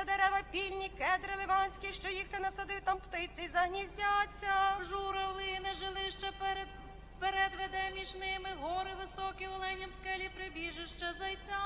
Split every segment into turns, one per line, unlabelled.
все дерева пільні, кедри ливанські, що їх ти насадив, там птиці загніздяться.
Журавлине жилище перед Перед веде між ними гори високі, оленям скелі прибіжище зайця.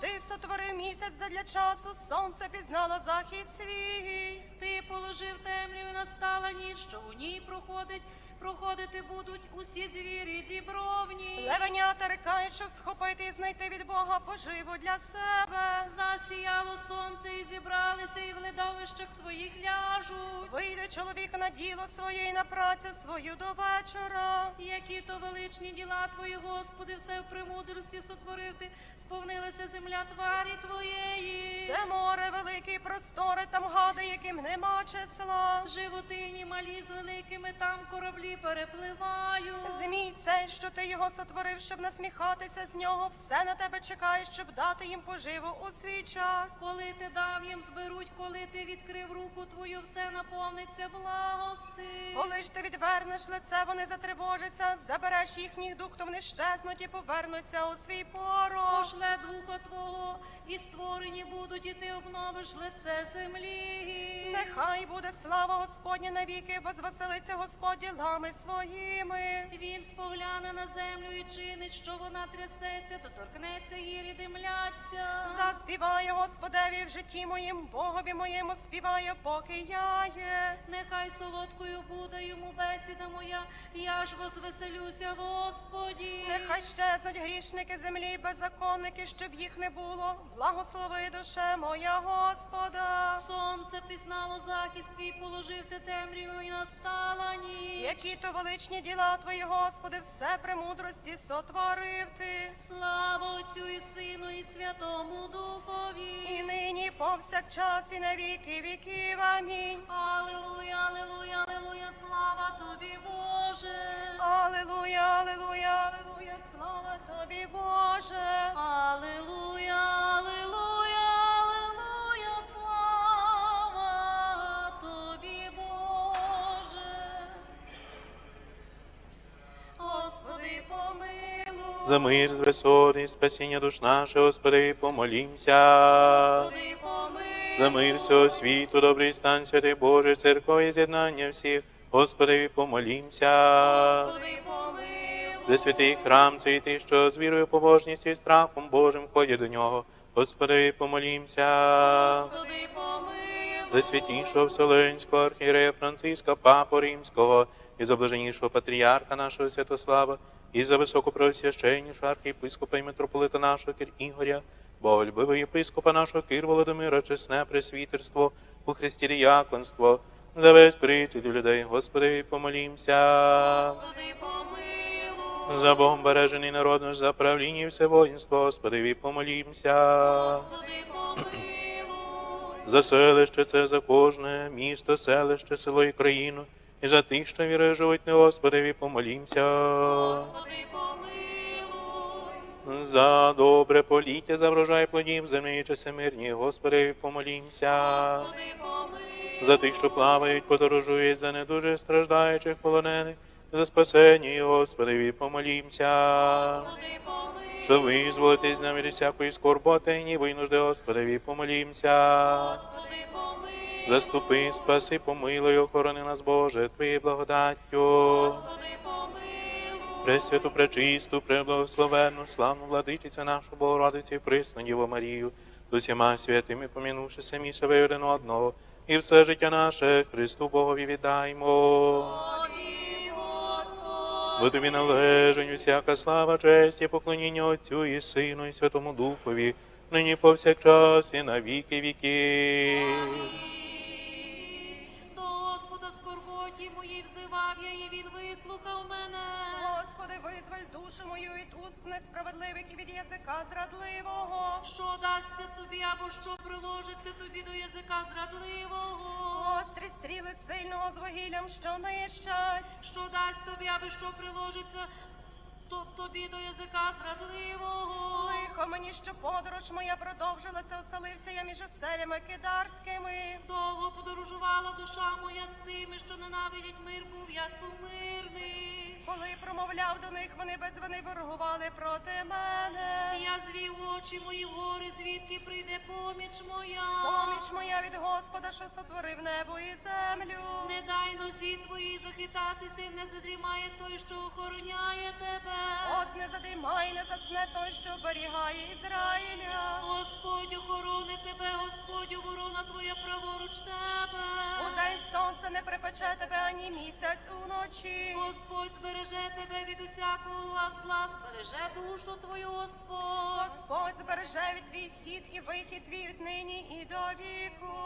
Ти сотворив місяць задля часу, сонце пізнало захід свій.
Ти положив темряву, настала ніч, що у ній проходить, проходити будуть усі звірі дібровні.
Левенята рикають, щоб схопити і знайти від Бога поживу для себе.
Засіяло сонце і зібралися, і в ледовищах своїх ляжуть.
Вийде чоловік на діло своє і на працю свою до вечора.
Які то величні діла твої, Господи, все в премудрості сотворив ти, сповнилася земля тварі твоєї.
Це море велике і просторе, там гади, яким нема числа.
Животині малі з великими там кораблі перепливають.
Змій цей, що ти його сотворив, щоб насміхатися з нього, все на тебе чекає, щоб дати їм поживу у свій час.
Коли ти дав їм зберуть, коли ти відкрив руку твою, все наповниться благости.
Коли ж ти відвернеш лице, вони затривожаться, забереш їхніх дух, то вони щезнуть і повернуться у свій порог.
Пошле духа Твого, і створені будуть, і ти обновиш лице землі.
Нехай буде слава Господня навіки, возвеселиться Господь ділами своїми.
Він спогляне на землю і чинить, що вона трясеться, то торкнеться гір і димляться.
Заспіваю Господеві в житті моїм, Богові моєму співаю, поки я є.
Нехай солодкою буде йому бесіда моя, я ж возвеселюся, Господі.
Нехай щезнуть грішники землі, і беззаконники, щоб їх не було. Благослови душе моя Господа.
Сонце пізнало захист твій, положив ти темряву і настала ніч.
Які то величні діла твої, Господи, все премудрості сотворив ти.
Слава Отцю і Сину, і Святому Духові.
І нині повсякчас, і на віки віків. Амінь.
Аллилуйя, аллилуйя, аллилуйя, слава тобі, Боже.
Аллилуйя, аллилуйя, аллилуйя, слава тобі, Боже.
Аллилуйя,
За мир з висоти, спасіння душ наших, Господи, помолімся.
Господи, помилуй.
За мир всього світу, добрий стан, святий Боже, церкові з'єднання всіх, Господи, помолімся.
Господи, помилуй.
За святий храм, цей ти, що з вірою, побожністю і страхом Божим ходять до нього, Господи, помолімся.
Господи, помилуй.
За святішого Вселенського архієрея Франциска, Папу Римського, і за блаженнішого патріарха нашого Святослава, і за високопросвященнішого архієпископа і митрополита нашого Кир Ігоря, боголюбивого єпископа нашого Кир Володимира, чесне пресвітерство, у Христі діяконство, за весь притід людей, Господи, помолімся.
Господи, помилуй.
За Богом бережений народ наш, за правління і все воїнство, Господи, помолімся.
Господи, помилуй.
За селище це за кожне місто, селище, село і країну, і за тих, що віри Господеві, помолімся.
Господи, помилуй.
За добре поліття, за врожай плодів землі, часи мирні, Господеві, помолімся.
Господи, помилуй.
За тих, що плавають, подорожують, за недуже страждаючих полонених, за спасення, і Господеві, помолімся.
Господи, помилуй.
Що визволитись з нами від всякої скорботи, і ніби й нужди, помолімся.
Господи, помилуй.
Заступи, спаси, помилуй, охорони нас, Боже, Твоєю благодаттю.
Господи, помилуй.
Пресвяту, пречисту, преблагословенну, славну владичицю нашу Богородицю і присну Діву Марію, з усіма святими, помінувши самі себе один одного, і все життя наше Христу Богові віддаймо. Бо тобі належить всяка слава, честь і поклоніння Отцю і Сину, і Святому Духові, нині повсякчас і на віки віків.
Він вислухав мене.
Господи, визволь душу мою від уст несправедливих і від язика зрадливого.
Що дасться тобі, або що приложиться тобі до язика зрадливого?
Гострі стріли сильного з вугіллям, що нищать.
Що дасть тобі, аби що приложиться то, тобі до язика зрадливого?
Лихо мені, що подорож моя продовжилася, оселився я між оселями кидарськими.
Довго подорожувала душа моя з тими, що ненавидять мир, був я сумирний.
Коли промовляв до них, вони без вини ворогували проти мене.
Я звів очі мої гори, звідки прийде поміч моя.
Поміч моя від Господа, що сотворив небо і землю.
Дай захитатися, і не задрімає той, що охороняє тебе.
От не задрімай, не засне той, що оберігає Ізраїля.
Господь охорони тебе, Господь ворона твоя праворуч тебе.
У день сонце не припече тебе ані місяць уночі.
Господь збереже тебе від усякого лав зла, збереже душу твою, Господь.
Господь збереже від твій хід і вихід твій від нині і до віку.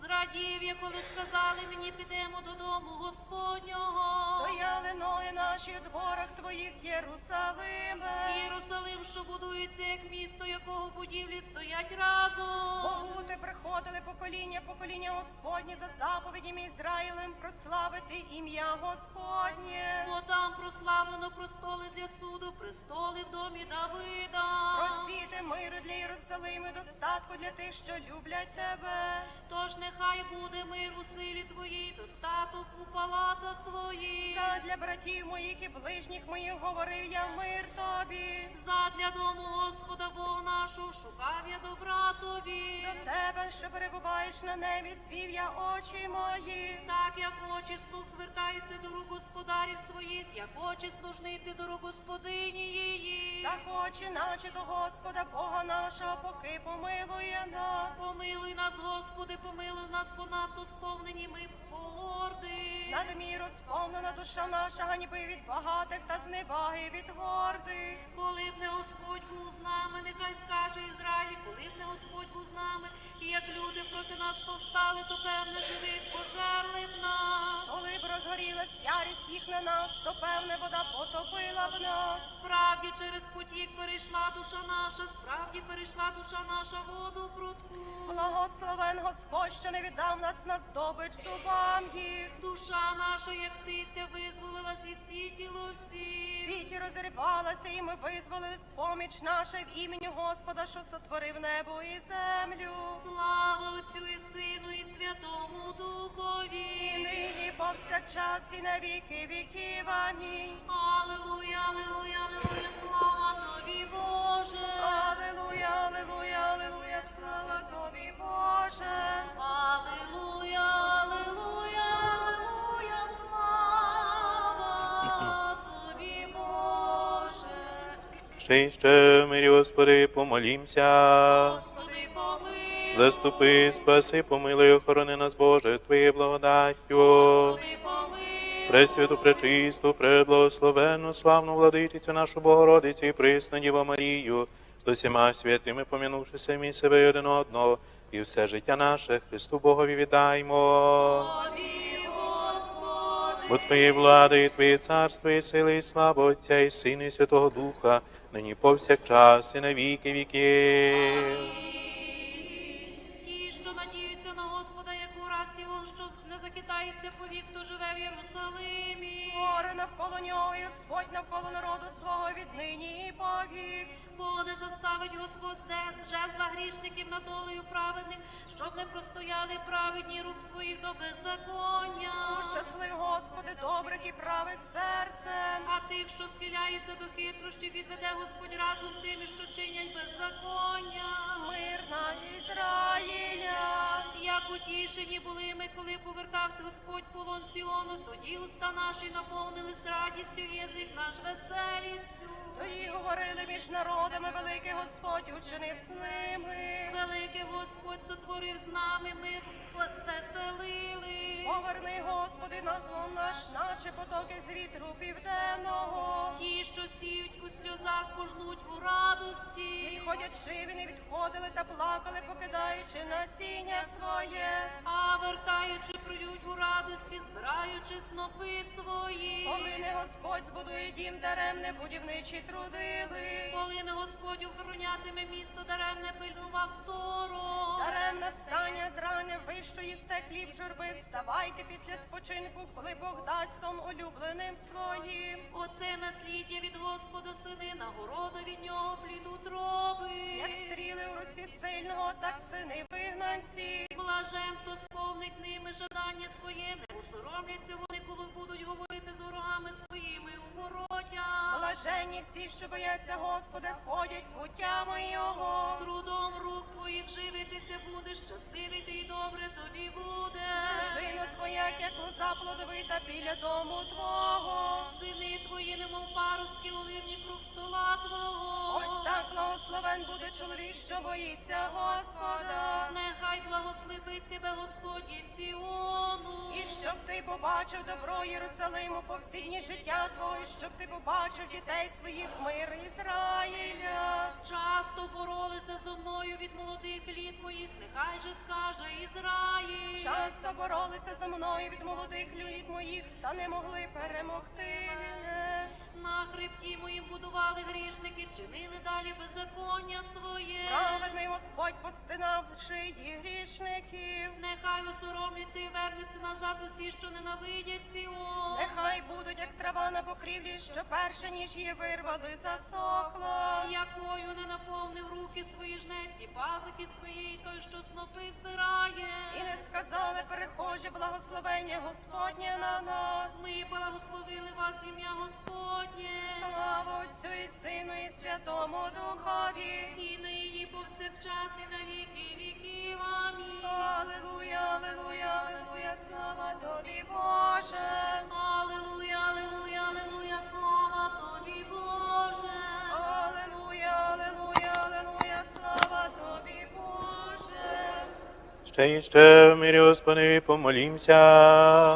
Зрадів я, коли сказали мені, підемо додому Господнього.
Стояли ноги наші у дворах твоїх, Єрусалиме.
Єрусалим, що будується, як місто, якого будівлі стоять разом.
Богути приходили покоління, покоління Господні за заповідями Ізраїлем прославити ім'я Господнє.
Бо там прославлено простоли для суду, престоли в домі Давида.
Просіти миру для Єрусалиму, достатку для тих, що люблять тебе.
Тож нехай буде мир у силі твоїй, достаток у палатах твоїх.
Задля братів моїх і ближніх моїх говорив я мир тобі.
Задля дому Господа Бога нашого шукав я добра тобі.
До тебе, що перебуваєш на небі, свів я очі мої.
Так як очі слуг звертаються до рук господарів своїх, як очі служниці до рук господині її.
Так очі, наче до Господа Бога нашого, поки помилує нас.
Помилуй нас, Господи, помилуй нас, понадто сповнені ми погорди.
Надміру сповнена душа наша, ганьби від багатих та зневаги від гордих.
Коли б не Господь був з нами, нехай скаже Ізраїль, коли б не Господь був з нами, і як люди проти нас повстали, то певне живих пожерли б нас.
Коли б розгорілась ярість їх на нас, то певне вода потопила б нас.
Справді через потік перейшла душа наша, справді перейшла душа наша воду прутку.
Благословен Господь, що не віддав нас на здобич зубам їх.
Душа наша, як птиця, визволилась із сіті ловці.
Світі розривалася, і ми визволили поміч наша в імені Господа, що сотворив небо і землю.
Слава Отцю і Сину, і Святому Духові.
І нині повсякчас, і на віки віків. Амінь.
Аллилуйя, аллилуйя, аллилуйя, слава тобі, Боже.
Аллилуйя, аллилуйя, аллилуйя, слава тобі, Боже.
Аллилуйя,
Ще й ще мирі, Господи, помолімся.
Господи, помилуй.
Заступи, спаси, помилуй, охорони нас, Боже, Твоєю благодаттю.
Господи, помилуй.
Пресвяту, пречисту, преблагословенну, славну владичицю нашу Богородицю і присну Діву Марію, з усіма святими, помінувши самі себе і один одного, і все життя наше Христу Богові віддаймо. Бо Твої влади, і Твоє царство, і сили, і слава Отця, і Сина, і Святого Духа, нині повсякчас, і на віки віків.
Господа, як ураз Сіон, що не захитається повік, хто живе в Єрусалимі.
Горе навколо нього, і Господь навколо народу свого віднині і повік.
Бо не заставить Господь жезла грішників над долею праведних, щоб не простояли праведні рук своїх до беззаконня.
Щаслив, Господи, добрих і правих серцем.
А тих, що схиляються до хитрощів, відведе Господь разом з тими, що чинять беззаконня.
Мир на Ізраїля.
Як утішені були ми, коли повертався Господь полон Сіону, тоді уста наші наповнились радістю, язик наш веселістю.
Тої говорили між народами, великий Господь учинив з ними.
Великий Господь сотворив з нами, ми звеселили.
Поверни, Господи, наклон наш, наче потоки з вітру південного.
Ті, що сіють у сльозах, пожнуть у радості.
Відходячи, вони відходили та плакали, покидаючи насіння своє.
А вертаючи, приють у радості, збираючи снопи свої.
Коли не Господь збудує дім, даремне будівничі трудили.
Коли не Господь охоронятиме місто, даремне пильнував сторон.
Встання зрання вищо їсте хліб журби. Вставайте після спочинку, коли Бог дасть сон улюбленим своїм.
Оце насліддя від Господа сини, нагорода від нього плід утроби.
Як стріли у руці сильного, так сини вигнанці.
Блажен, хто сповнить ними жадання своє, не усоромляться вони, коли будуть говорити з ворогами своїми у воротях.
Блаженні всі, що бояться Господа, ходять путями Його.
Трудом рук твоїх живитися будеш, щасливий ти й добре тобі буде.
Дружина твоя, як лоза плодовита біля дому Твого.
Сини твої, немов паростки, оливні круг стола твого.
Ось так благословен буде чоловік, що боїться Господа.
Нехай благословить тебе Господь із Сіону.
І щоб ти побачив добро Єрусалиму по всі дні життя твого, і щоб ти побачив дітей своїх мир Ізраїля.
Часто боролися зо мною від молодих літ моїх, нехай же скаже Ізраїль.
Часто боролися за мною від молодих літ моїх, та не могли перемогти.
На хребті моїм будували грішники, чинили далі беззаконня своє.
Праведний Господь їх грішників.
Нехай осоромляться і вернуться назад усі, що ненавидять Сіон.
Нехай будуть, як трава на покрівлі, що перше, ніж її вирвали, засохла.
Якою не наповнив руки свої жнець і пазики свої, той, що снопи збирає.
І не сказали перехожі благословення Господнє на нас.
Ми благословили вас ім'я Господнє.
Слава Отцю і Сину і Святому Духові.
І нині повсякчас і на віки віків. Амінь.
Аллилуйя, аллилуйя, аллилуйя, слава тобі, Боже.
Аллилуйя, аллилуйя, аллилуйя, слава тобі, Боже.
Аллилуйя, аллилуйя, аллилуйя, слава тобі, Боже.
Ще і ще в мирі Господи, помолімся.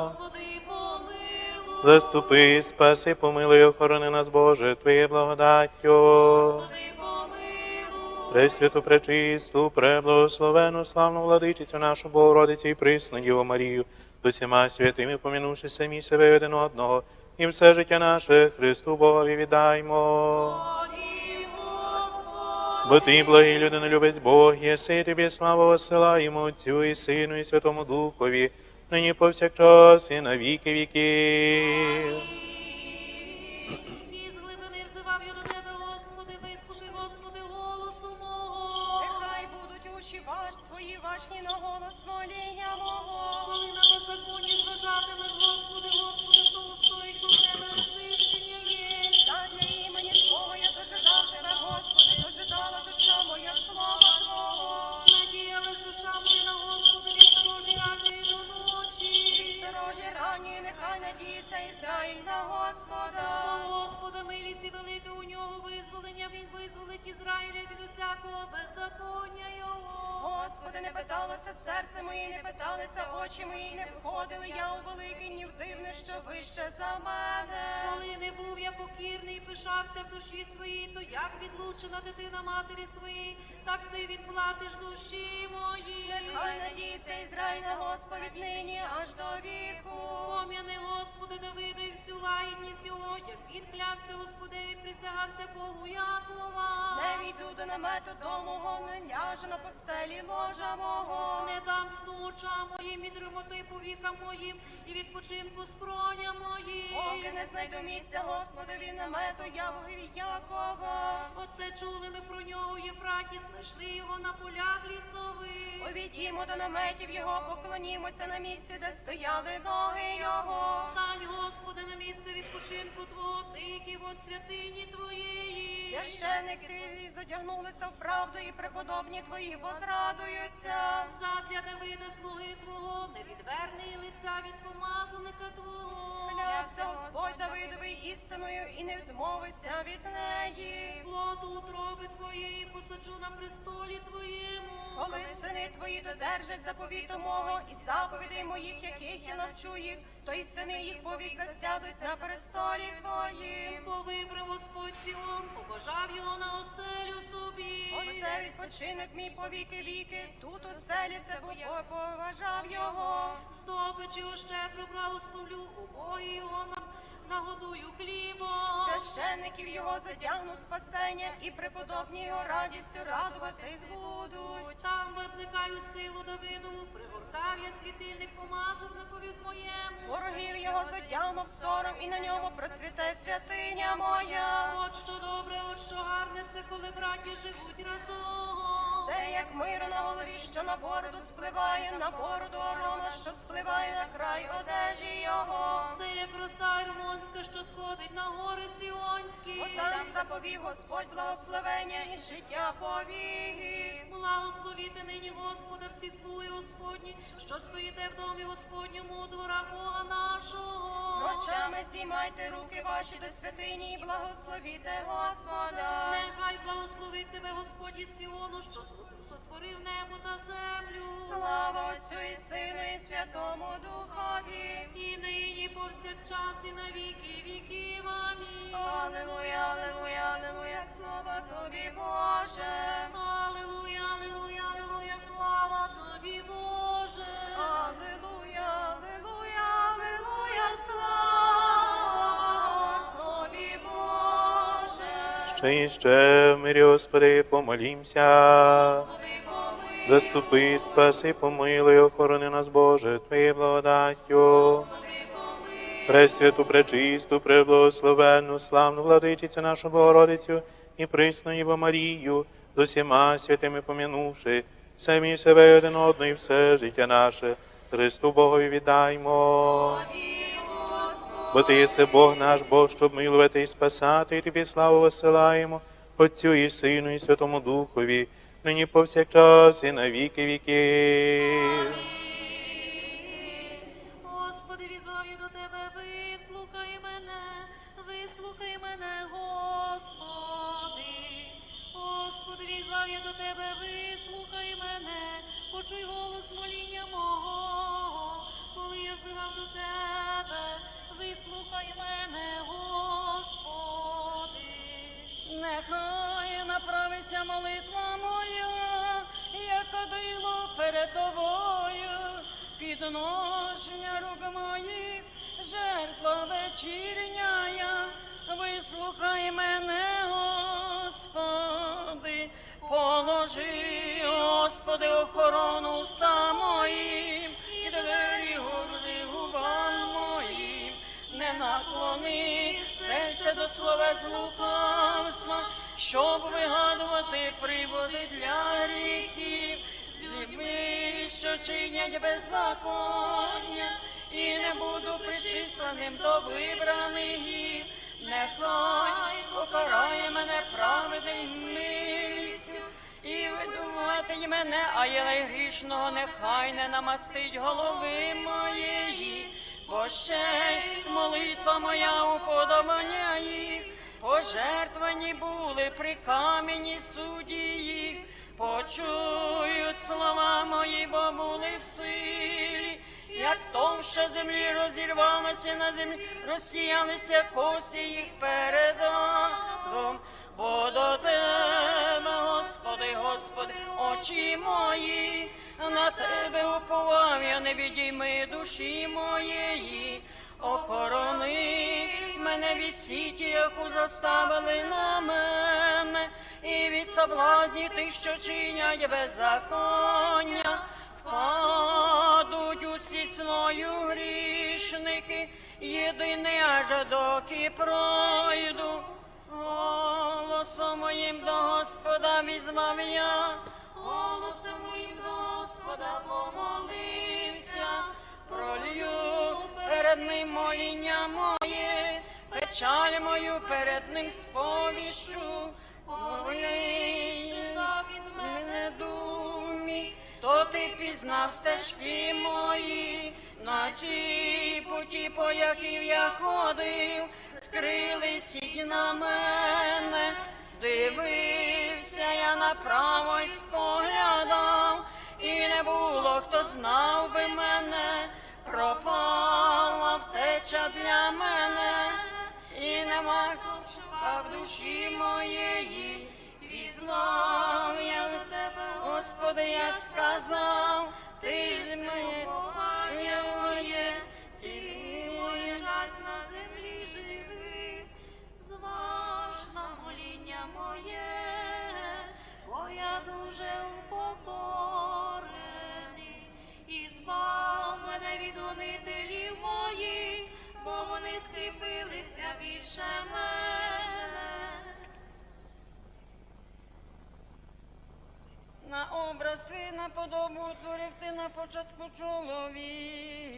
Господи, помилуй.
Заступи, спаси, помилуй, охорони нас, Боже, Твоєю благодаттю.
Господи.
Пресвяту, пречисту, преблагословену, славну владичицю нашу Богородицю і присну Діву Марію, з усіма святими, помінувши самі себе один одного, і все життя наше Христу Богові віддаймо. Бо ти, благий людинолюбець Бог, єси, тобі славу осилаємо Отцю і Сину, і Святому Духові, нині повсякчас і на віки віків.
Господа,
милість і нього визволення, він визволить Ізраїля від усякого беззаконня його.
Господи, не питалося серце моє, не питалися очі мої, не входили я у великий ні в дивне, що вище за мене.
Коли не був я покірний, пишався в душі своїй, то як відлучена дитина матері своїй, так ти відплатиш душі моїй.
Нехай надіється Ізраїль на Господь нині аж до віку.
Пом'яни, Господи, Давида і всю лагідність його, як він клявся Господеві, присягався Богу Якова.
Не війду до намету дому, мого, не ляжу на постелі ложа мого.
Не дам сну очам моїм, і дремоти повікам моїм, і відпочинку скроня моїм.
Поки не знайду місця, Господові намету, я вові Якова.
Оце чули ми про нього Єфраті, знайшли його на полях лісових.
Увійдімо до наметів його, поклонімося на місці, де стояли ноги його.
Стань, Господи, на місце відпочинку Твого, ти, от святині Твоєї.
Священик ти зодягнулися в правду, і преподобні твої возрадуються.
Задля Давида, слуги Твого, не відверни лиця від помазаника Твого.
Клявся Господь Давидовий істиною і не відмовився від неї.
Плоду утроби Твоєї посаджу на престолі Твоєму.
Коли сини твої додержать заповіту мого і заповідей моїх, яких я навчу їх, то й сини їх повік засядуть на престолі твоїм.
Бо вибрав Господь Сіон, побажав його на оселю собі.
Оце відпочинок мій повіки віки, тут оселі се поважав його.
Здобич його щедро благословлю, убої його нам нагодую хлібом.
Священників його задягну спасення, і преподобні його радістю радуватись будуть.
Там викликаю силу Давидову, пригортав я світильник помазовникові з моєму.
Ворогів його задягнув сором, і на ньому процвіте святиня моя.
От що добре, от що гарне, це коли браття живуть разом.
Це як миро на голові, що на бороду спливає, на бороду орона, що спливає на край одежі його.
Це як роса Ермонська, що сходить на гори Сіонські.
Отам заповів Господь благословення і життя повіг.
Благословіте нині Господа всі слуги Господні, що стоїте в домі Господньому у дворах Бога нашого.
Ночами здіймайте руки ваші до святині і благословіте Господа.
Нехай благословить тебе Господь із Сіону, що сотворив небо та землю.
Слава Отцю і Сину і Святому Духові.
І нині повсякчас і на віки віків. Амінь.
Аллилуйя, аллилуйя, аллилуйя, слава тобі, Боже.
Аллилуйя, аллилуйя,
Ще і в мирі, Господи, помолімся. Заступи, спаси, помилуй, охорони нас, Боже, Твоєю благодаттю. Пресвяту, пречисту, преблагословенну, славну владичицю нашу Богородицю і присну Єву Марію, з усіма святими помінувши, самі себе один одного і все життя наше, Христу Богові віддаймо.
Господи.
Бо Ти єси Бог наш, Бог, щоб милувати і спасати, і Тобі славу висилаємо, Отцю і Сину, і Святому Духові, нині повсякчас і на віки віків.
Господи, візові до тебе, вислухай мене, вислухай мене, Господи. Господи, візов я до тебе, вислухай мене, почуй голос моління мого, коли я взивав до тебе, вислухай мене, Господи.
Нехай направиться молитва моя, як кадило перед тобою, підношення рук моїх, жертва вечірняя, вислухай мене, Господи, положи, Господи, охорону уста моїм, до слова з лукавства, щоб вигадувати приводи для гріхів, з людьми, що чинять беззаконня, і не буду причисленим до вибраних їх. Нехай покарає мене праведним милістю, і видумати мене, а єлей грішного нехай не намастить голови моєї, бо ще молитва моя уподобання пожертвані були при камені судді, почують слова мої, бо були в силі. Як товща землі розірвалася на землі, розсіялися кості їх передом, бо до тебе, Господи, Господи, очі мої, на тебе уповав я, не відійми душі моєї, охорони мене від сіті, яку заставили на мене, і від соблазні тих, що чинять беззаконня. Падуть усі сною грішники, єдиний аж доки пройду. Голосом моїм до Господа візвав я, голосом моїм до Господа помолився, перед моління моє, печаль мою перед ним сповіщу, Ой, мене думі, то ти пізнав стежки мої, на ті путі, по яким я ходив, скрились і на мене, дивився я направо й споглядав, і не було, хто знав би мене, пропала втеча для мене, і нема шукав душі моєї, візнав я до тебе, Господи, я сказав, ти ж моє кохання моє, і моє
час на землі живих, зваж на моління моє, бо я дуже гонителів моїх, бо вони скріпилися більше мене.
на образ твій, на подобу творив ти на початку чоловіка.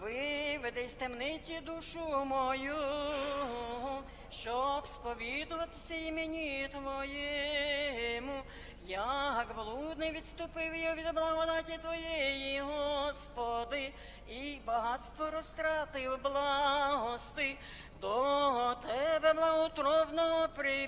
Виведи з темниці душу мою, щоб сповідуватися імені Твоєму як блудний відступив я від благодаті Твоєї, Господи, і багатство розтратив благости до Тебе благотробного прибіг.